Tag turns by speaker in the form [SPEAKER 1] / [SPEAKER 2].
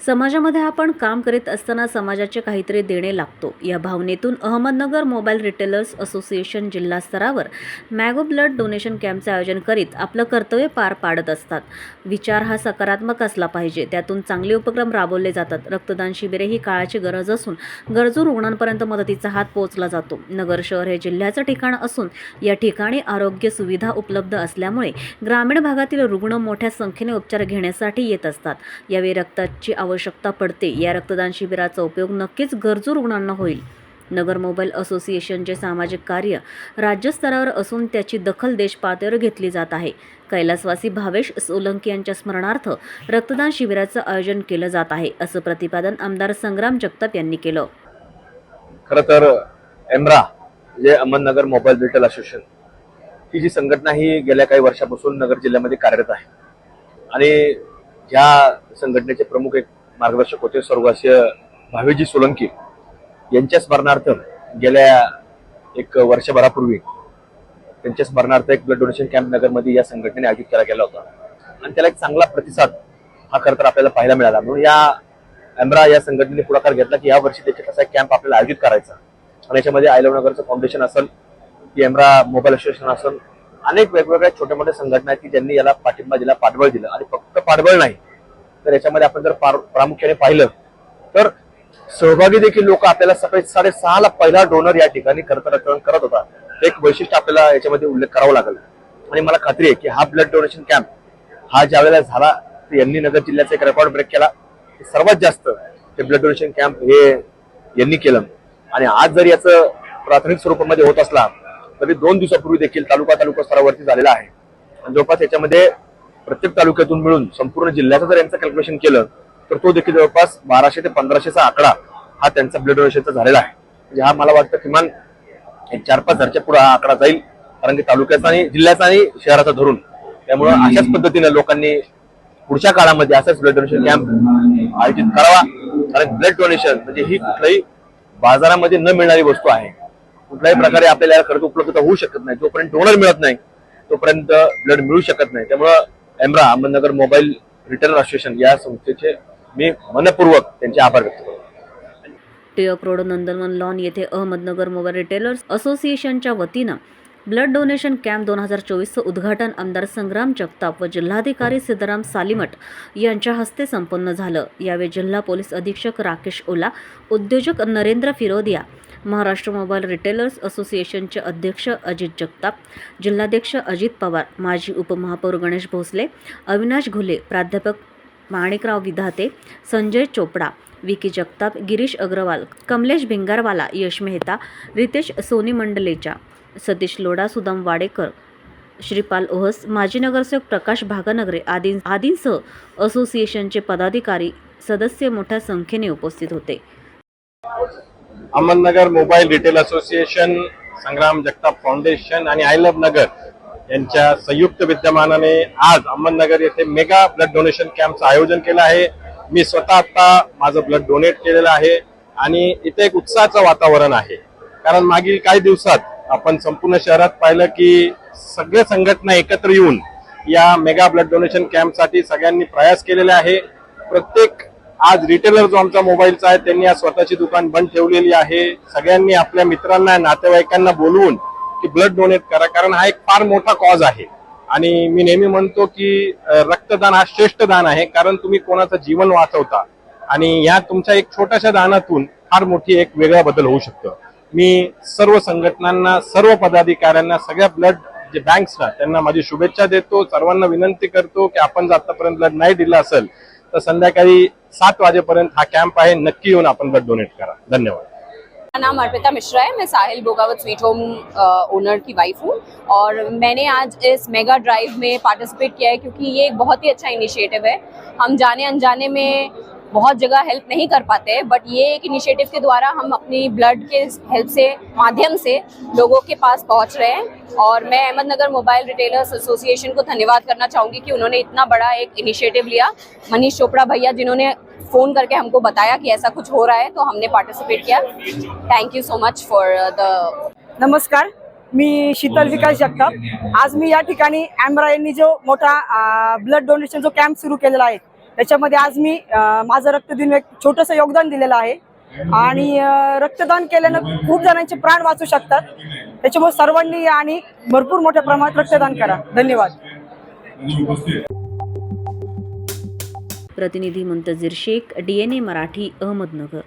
[SPEAKER 1] समाजामध्ये आपण काम करीत असताना समाजाचे काहीतरी देणे लागतो. या भावनेतून अहमदनगर मोबाईल रिटेलर्स असोसिएशन जिल्हा स्तरावर मॅगो ब्लड डोनेशन कॅम्पचे आयोजन करीत आपलं कर्तव्य पार पाडत असतात. विचार हा सकारात्मक असला पाहिजे. त्यातून चांगले उपक्रम राबवले जातात. रक्तदान शिबिरे ही काळाची गरज असून गरजू रुग्णांपर्यंत मदतीचा हात पोहोचला जातो. नगर शहर हे जिल्ह्याचं ठिकाण असून या ठिकाणी आरोग्य सुविधा उपलब्ध असल्यामुळे ग्रामीण भागातील रुग्ण मोठ्या संख्येने उपचार घेण्यासाठी येत असतात. यावेळी रक्ताची आवश्यकता पडते. या रक्तदान शिबिराचा उपयोग नक्कीच गरजू रुग्णांना होईल. नगर मोबाईल असोसिएशनचे सामाजिक कार्य राज्यस्तरावर असून त्याची दखल देशपातळीवर घेतली जात आहे. कैलासवासी भावेश सोलंकी यांच्या स्मरणार्थ रक्तदान शिबिराचं आयोजन केलं जात आहे असं प्रतिपादन आमदार संग्राम जगताप यांनी केलं.
[SPEAKER 2] खर तर एमरा जे अहमदनगर मोबाईल रिटेल असोसिएशन ही जी संघटना ही गेल्या काही वर्षापासून नगर जिल्ह्यामध्ये कार्यरत आहे. आणि या संघटनेचे प्रमुख एक मार्गदर्शक होते. स्वर्गवासीय भावेजी सोलंकी यांच्या स्मरणार्थ गेल्या एक वर्षभरापूर्वी त्यांच्या स्मरणार्थ एक ब्लड डोनेशन कॅम्प नगरमध्ये या संघटनेने आयोजित केला गेला होता. आणि त्याला एक चांगला प्रतिसाद हा खरं तर आपल्याला पाहायला मिळाला. म्हणून या एमरा या संघटनेने पुढाकार घेतला की या वर्षी देखील कसा कॅम्प आपल्याला आयोजित करायचा. आणि याच्यामध्ये आयलव नगरचं फाउंडेशन असेल की मोबाईल असोसिएशन असेल अनेक वेगवेगळ्या छोट्या मोठ्या संघटना आहेत की ज्यांनी याला पाठिंबा दिला पाठबळ दिलं. आणि फक्त पाठबळ नाही तर याच्यामध्ये आपण जर प्रामुख्याने पाहिलं तर सहभागी देखील लोक आपल्याला सकाळी साडेसहाला पहिला डोनर या ठिकाणी खरं रक्तदान करत होता. एक वैशिष्ट्य आपल्याला याच्यामध्ये उल्लेख करावा लागेल. आणि मला खात्री आहे की हा ब्लड डोनेशन कॅम्प हा ज्या वेळेला झाला तर यांनी नगर जिल्ह्याचा एक रेकॉर्ड ब्रेक केला. सर्वात जास्त हे ब्लड डोनेशन कॅम्प हे यांनी केलं. आणि आज जर याचं प्राथमिक स्वरूपामध्ये होत असला तरी दोन दिवसापूर्वी देखील तालुका तालुका स्तरावरती झालेला आहे. आणि जवळपास याच्यामध्ये प्रत्येक तालुक्यातून मिळून संपूर्ण जिल्ह्याचं जर यांचं कॅल्क्युलेशन केलं तर तो देखील जवळपास बाराशे ते पंधराशेचा आकडा हा त्यांचा ब्लड डोनेशनचा झालेला आहे. म्हणजे हा मला वाटतं किमान चार पाच हजारच्या पुढे हा आकडा जाईल कारण की तालुक्याचा आणि जिल्ह्याचा आणि शहराचा धरून. त्यामुळं अशाच पद्धतीने लोकांनी पुढच्या काळामध्ये असाच ब्लड डोनेशन कॅम्प आयोजित करावा. कारण ब्लड डोनेशन म्हणजे ही कुठल्याही बाजारामध्ये न मिळणारी वस्तू आहे. कुठल्याही प्रकारे आपल्याला याला खर्च उपलब्धता होऊ शकत नाही. जोपर्यंत डोनर मिळत नाही तोपर्यंत ब्लड मिळू शकत नाही. त्यामुळं एमरा अहमदनगर मोबाईल रिटेलर असोसिएशन या संस्थेचे मी मनपूर्वक त्यांचे आभार व्यक्त करतो.
[SPEAKER 1] टिळक रोड नंदनवन लॉन येथे अहमदनगर मोबाईल रिटेलर्स असोसिएशनच्या वतीनं ब्लड डोनेशन कॅम्प दोन हजार चोवीसचं उद्घाटन आमदार संग्राम जगताप व जिल्हाधिकारी सिद्धराम सालिमठ यांच्या हस्ते संपन्न झालं. यावेळी जिल्हा पोलीस अधीक्षक राकेश ओला उद्योजक नरेंद्र फिरोदिया महाराष्ट्र मोबाईल रिटेलर्स असोसिएशनचे अध्यक्ष अजित जगताप जिल्हाध्यक्ष अजित पवार माजी उपमहापौर गणेश भोसले अविनाश घुले प्राध्यापक माणिकराव विधाते संजय चोपडा विकी जगताप गिरीश अग्रवाल कमलेश भिंगारवाला यश मेहता रितेश सोनी मंडलेचा सतीश लोढा सुदाम वाडेकर श्रीपाल ओहस माजी नगरसेवक प्रकाश भागनगरे आदी आदींसह असोसिएशनचे पदाधिकारी सदस्य मोठ्या संख्येने उपस्थित होते.
[SPEAKER 3] Ahmednagar mobile retail association Sangram Jagtap foundation आणि आय लव्ह नगर यांच्या संयुक्त विद्यमानाने आज अहमदनगर येथे मेगा ब्लड डोनेशन कॅम्पचं आयोजन केलं आहे. मी स्वतः आता माझं ब्लड डोनेट केलेलं आहे आणि इथे एक उत्साहाचं वातावरण आहे. कारण मागील काही दिवसात आपण संपूर्ण शहरात पाहिलं की सगळे संघटना एकत्र येऊन या मेगा ब्लड डोनेशन कॅम्पसाठी सगळ्यांनी प्रयास केलेले आहे. प्रत्येक आज रिटेलर जो आमचा मोबाईलचा आहे त्यांनी आज स्वतःची दुकान बंद ठेवलेली आहे. सगळ्यांनी आपल्या मित्रांना नातेवाईकांना बोलवून की ब्लड डोनेट करा कारण हा एक फार मोठा कॉज आहे. आणि मी नेहमी म्हणतो की रक्तदान हा श्रेष्ठ दान आहे कारण तुम्ही कोणाचं जीवन वाचवता. आणि या तुमच्या एक छोट्याशा दानातून फार मोठी एक वेगळा बदल होऊ शकतो. मी सर्व संघटनांना सर्व पदाधिकाऱ्यांना सगळ्या ब्लड जे बँक्सना त्यांना माझी शुभेच्छा देतो सर्वांना विनंती करतो की आपण जर आतापर्यंत ब्लड नाही दिलं असेल तर संध्याकाळी सात वाजेपर्यंत हा कॅम्प आहे. नक्की येऊन आपण ब्लड डोनेट करा. धन्यवाद.
[SPEAKER 4] मेरा नाम अर्पिता मिश्रा है. मैं Sahil Bogawat sweet home owner की वाइफ हूँ. और मैंने आज इस मेगा ड्राइव में पार्टिसिपेट किया है क्योंकि ये एक बहुत ही अच्छा इनिशिएटिव है. हम जाने अनजाने में बहुत जगह हेल्प नहीं कर पाते बट ये एक इनिशिएटिव के द्वारा हम अपनी ब्लड के हेल्प से, माध्यम से लोगों के पास पहुँच रहे हैं। और मैं अहमदनगर मोबाइल रिटेलर्स एसोसिएशन को धन्यवाद करना चाहूँगी कि उन्होंने इतना बड़ा एक इनिशिएटिव लिया। मनीष चोपड़ा भैया जिन्होंने फ़ोन करके हमको बताया कि ऐसा कुछ हो रहा है तो हमने participate KIA. Thank you so much for the
[SPEAKER 5] नमस्कार, मी शीतल विकास जगताप। आज मी या ठिकाणी जो मोठा ब्लड डोनेशन जो कॅम्प सुरू केलेला आहे त्याच्यामध्ये आज मी माझं रक्तदिन एक छोटंसं योगदान दिलेलं आहे. आणि रक्तदान केल्यानं खूप जणांचे प्राण वाचू शकतात. त्याच्यामुळे सर्वांनी आणि भरपूर मोठ्या प्रमाणात रक्तदान करा. धन्यवाद.
[SPEAKER 1] प्रतिनिधी Muntazir Shaikh D N A Marathi Ahmednagar.